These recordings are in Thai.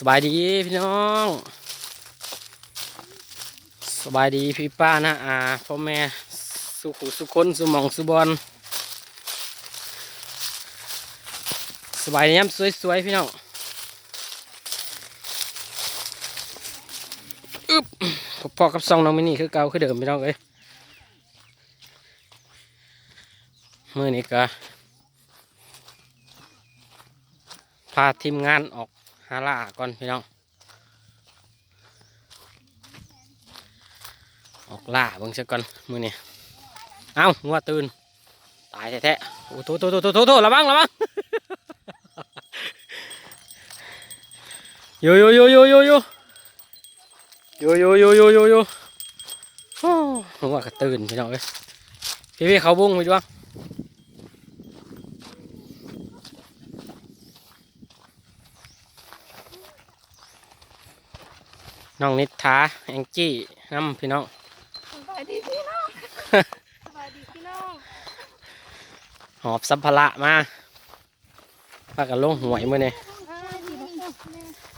สบายดีพี่น้อง สบายดีพี่ป้านะอาพ่อแม่สุขุสุคนสุมองสุบอลสบายดีย้ำสวยๆพี่น้องอึ๊บพอกับซองน้องมินี่คือเก่าคือเดิมพี่น้องเอ้ยมื่อนี้ก็พาทีมงานออก หาล่าก่อนพี่น้อง ออกล่าเบิ่งซะก่อนมื้อนี้เอ้างัวตื่น ตายแท้ๆโอ้โถโถโถโถโถโถระวังระวังโยโยโยโยโยโยโยโยโยโยโยโยโอ้งัวก็ตื่นพี่น้องเอ้ยพี่พี่เขาบุ้งไปจ้วง น้องนิทาแองจี้น้ำพี่น้องสบายดีพี่น้องสบายดีพี่น้องหอบสัมภาระมาพากันลงหวยมื่อนี่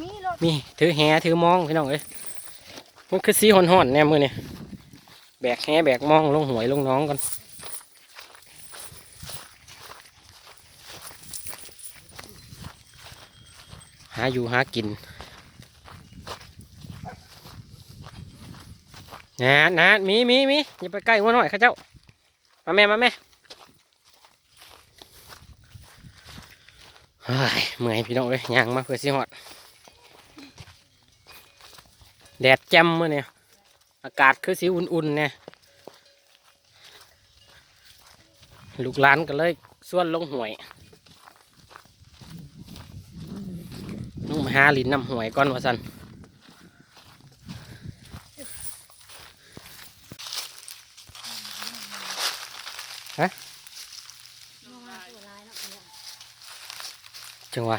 มีรถมีถือแหถือมองพี่น้องเอ้ยมันคือสีห่อนๆแน่มื่อนี่แบกแหแบกมองลงหวยลงน้องกันหาอยู่หากิน นะนะมีมีมีอย่าไปใกล้หัวหน่อยข้าเจ้า มาแม่มาแม่เฮ้ยเมื่อยพี่น้องเอ้ยย่างมาเพื่อสิฮอด แดดแจ่มมื่อเนี่ยอากาศคือสีอุ่นๆเนี่ยลูกหลานก็เลยส่วนลงหวยต้องมหาลินน้ำหวยก่อนว่าสัน จังหวะ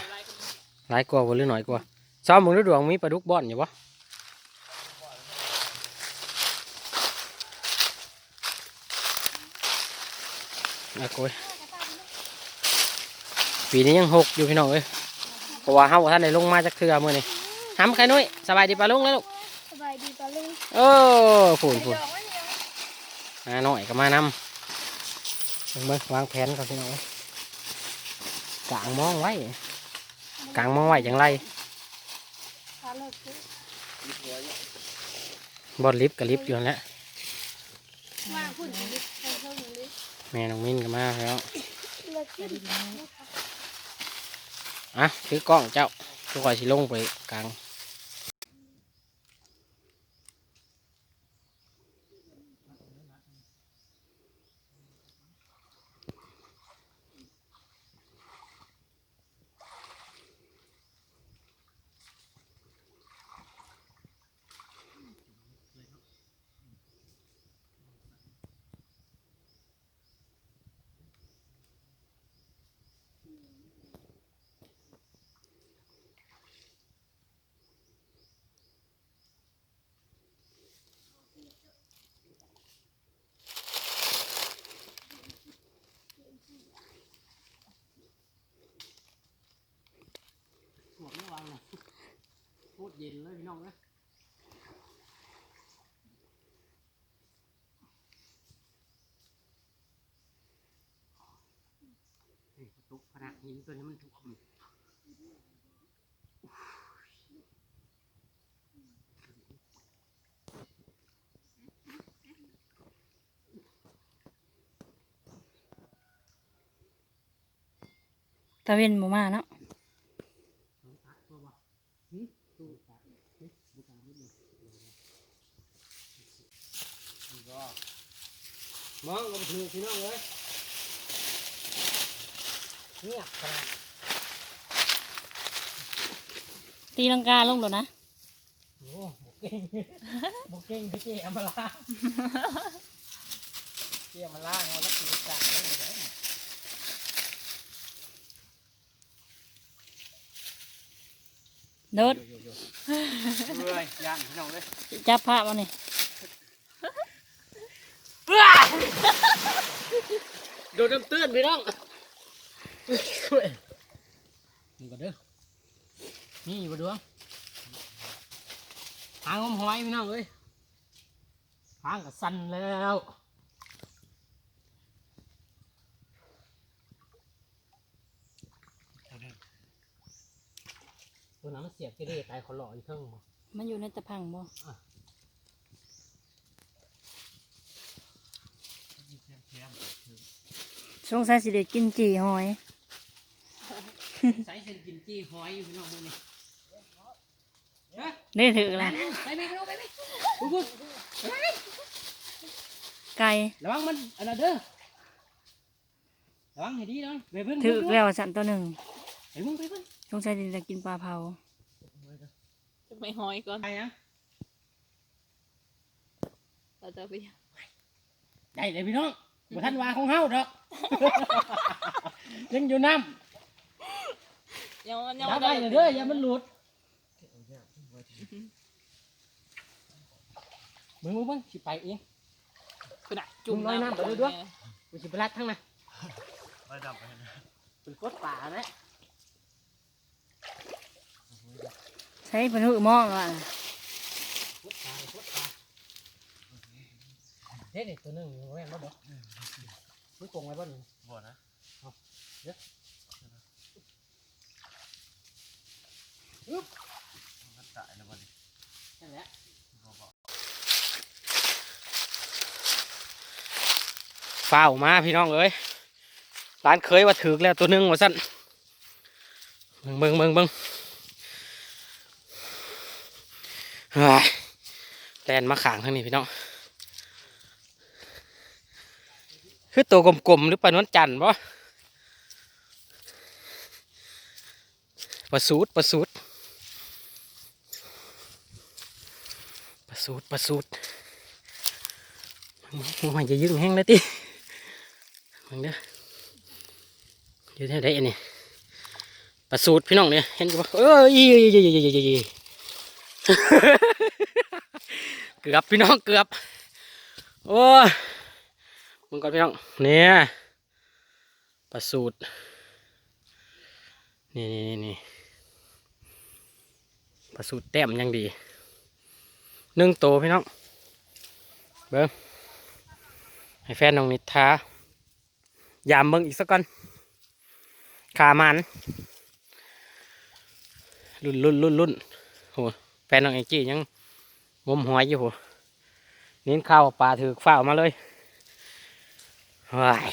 หลายกว่าบ่หรือหน่อยกว่าซ้อมมึงฤดวงมีปลาดุกบ่อนอยู่ปะนะโกยปีนี้ยังหกอยู่พี่น้องเอ้ยเพราะว่าเฮาบ่ท่านได้ลงมาจากเทือมื้อนี้ทำใครนุ้ยสบายดีปะลุงแล้วลูกสบายดีปะลุงโอ้ฝุ่นฝุ่นดอกไว้เนี่ยมาหน่อยก็มานำ เบิ่งวางแผนก่อนพี่น้องกางมองไว้กางมองไว้อย่างไรบอลลิฟกับลิฟอยู่นั่นแหล้วแม่น้องมินก็มาแล้วอะถือกล้องเจ้าทุกคนสิลงไปกลาง เย็นเลยพี่น้องนะนี่ตุกพนักหินตัวนี้มันถูกตะเวนหมูมาเนาะ มองก็ไปถือพี่น้องเลยเงียบขนาด ตีลังกาลงแล้วนะโอ้บกเก่งบกเก่งพี่เจอมาลาเจอมาลาเอาแล้วถือกางเลยเด้อโดดเมื่อยย่านพี่น้องเลยจับผ้ามานี่โดนน้ำเตือนพี่น้องช่วยนี่ก็เด้อ นี่อยู่บ่ดวงหางอมหอยพี่น้องเอ้ยหางก็สั่นแล้วตัวนั้นมันเสียบกระเดตายเขาหล่ออยู่เทิงบ่มันอยู่ในตะพังบ่สงสัยสิเด็กกินจีหอย ใส่เส้นกินจี้หอยอยู่พี่น้องพวก นี้ได้ถือละไปไปไปไปไปปุ๊บปุ๊บไก่ระวังมันอันนั้นเด้อระวังให้ดีหน่อยไปเพิ่งถือแล้วสันตัวหนึ่งไปเพิ่งไปเพิ่งสงสัยสิเด็กกินปลาเผาจะไปหอยก่อนไปยังเราจะไปได้เลยพี่น้องบ่ทันวาของเฮาดอกยังอยู่น้ยังมันำยังไม่ไปได้เด้ออย่ามันหลุด มึงมึงมึงสิไปเองขนาดจุ่มลอยน้ำไปด้วยด้วยแม่กูสิไปรัดทั้งนั้นไปดับไปนะเป็นกดป่านะใช้เป็นหือหมองแล้วอะกดป่ากดป่าเด็ดนี่ตัวหนึงอยู่แม่นบ่บ่มึงกงไว้บ่นี่บ่นะเดี๋ยวมันตายแล้ววันนี้นั่นแหละ บ่บอก ฝ้าวมาพี่น้องเอ้ยร้านเคยว่าถึกแล้วตัวหนึงว่าสั่นเบิ่งเบิ่งเบิ่งเฮ้ยแลนมาขางทางนี้พี่น้องคือตัวกลมๆหรือปลานวลจันทร์ปะปลาสูดปลาสูดปลาสูดปลาสูดมันจะยึงแห้งเลยติ มึงเด้ออยู่ที่ไหนอันนี้ปลาสูดพี่น้องเนี่ยเห็นปะเอ้ยเกือบพี่น้องเกือบโอ้มึงก่อนพี่น้องเนี่ยปลาสูดนี่นี่นี่นี่ปลาสูดแต้มยังดีนึ่งโตพี่น้องเบิ้งให้แฟนน้องนิดท้า ยามเบิ้งอีกสักก่อนขามันรุ่นรุ่นรุ่นรุ่นโหแฟนน้องเองจี้ยังงมหอยอยู่โหเน้นข้าวปลาถือฝ้าวมาเลยว้าย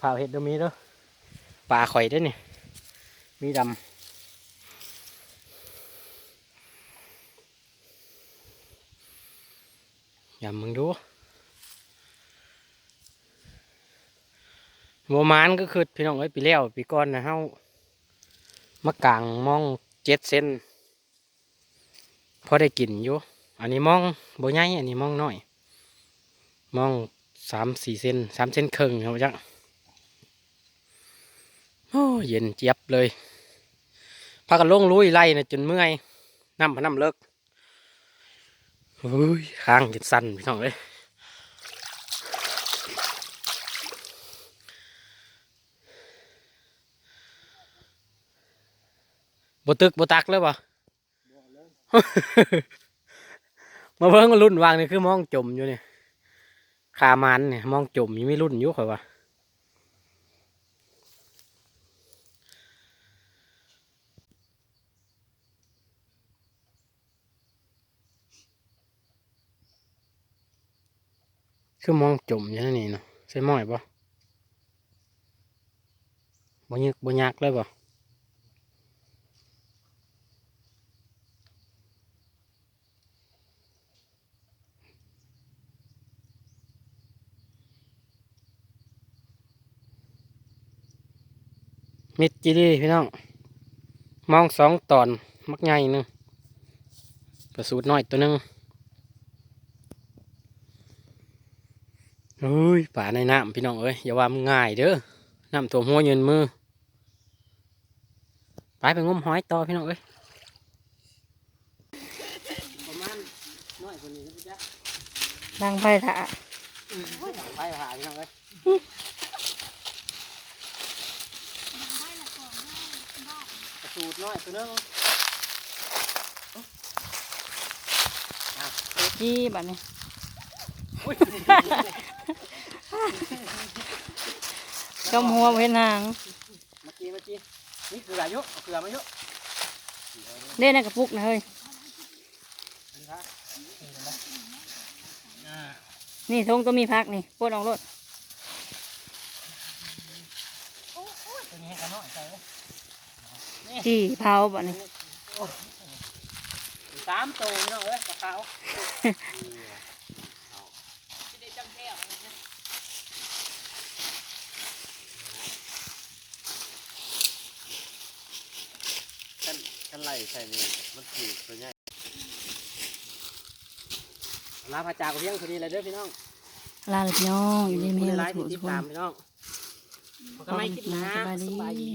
ฝ้าเห็ดเดยวมีเด้อปลาข่อยด้วยนี่มีดำ ย่ามึงดูโมมานก็คือพี่น้องเอ้ยปีแล้วปีก่อนนะเฮามากางมองเจ็ดเซนพอได้กินอยู่อันนี้มองโบใหญ่อันนี้มองน้อยมองสามสี่เซนสามเซนครึ่งครับจังโอ้เย็นเจี๊ยบเลยพากันลงลุยไล่นะจนเมื่อยน้ำพน้ำเลิก เฮ้ยข้างจะสั่นพี่น้องเอ้ยบตึกบตักเลยปะมาเพิ่งมารุ่นวางนี่คือมองจมอยู่เนี่ยขามันเนี่ยมองจมยังไม่รุ่นอยู่ข่อยวะ คือมองจมอยู่นั่นนี่เนาะใช่ม้อยปะบ่ยึกบ่ยักเลยปะมิดจีดีพี่น้อง มองสองตอน มักใหญ่หนึ่งประสูตรน้อยตัวหนึ่ง เฮ้ยป่าในน้ำพี่น้องเอ้ยอย่าว่ามันง่ายเด้อน้ำท่วมหัวยืนมือไปไปงมหอยต่อพี่น้องเอ้ยประมาณน้อยกว่านี้นะพี่จ๊ะดังไฟถะไปหาพี่น้องเอ้ยปสูตรน้อยตัวนึงจี้บัดนี้ อุ้ยจมหัวบ่เห็นหางเมื่อกี้เมื่อกี้นี่เกลือเยอะเอาเกลือมาเยอะเล่นในกระปุกนะเฮ้ยนี่ครับนี่เห็นไหมอ่านี่ทงตัวมีพักนี่ปวดออกรถตัวนี้ให้กันน้อยใส่เลยจี้เผาบัดนี้สามตัวพี่น้องเอ้ยกระเพรา กันกัน ไล่ใส่นี่มันถือตัวใหญ่ลาพระจากเพียงพอดีเลยเด้อพี่น้องลาเลยพี่น้องอยู่ในเมผู้ฆร้ายถูที่กติทุดกคนตามพี่น้องพบกันไม่คิดนะสบายดีสบายดี